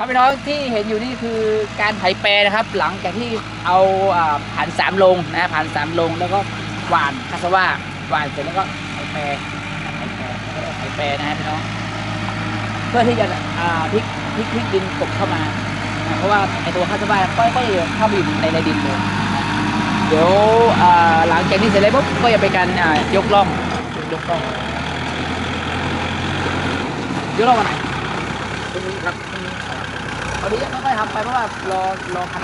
ครับพี่น้องที่เห็นอยู่นี่คือการไถแปรนะครับ หลังจากที่เอาผ่านสามลงนะผ่านสามลงแล้วก็หวานคาสว่าหวานเสร็จแล้วก็ไถแปรไถแปรแล้วก็ไถแปรนะพี่น้องเพื่อที่จะพลิกพลิกพลิกดินกบเข้ามา เพราะว่าไอตัวคาสว่าก็ก็จะเข้าไปอยู่ในในดินเลยเดี๋ยวหลังจากนี้เสร็จแล้วปุ๊บก็จะเป็นการยกล่องยกล่องยกล่องวันไหนตรงนี้ครับ ตอนนี้ค่อยๆทำไปเพราะว่ารอรอคัน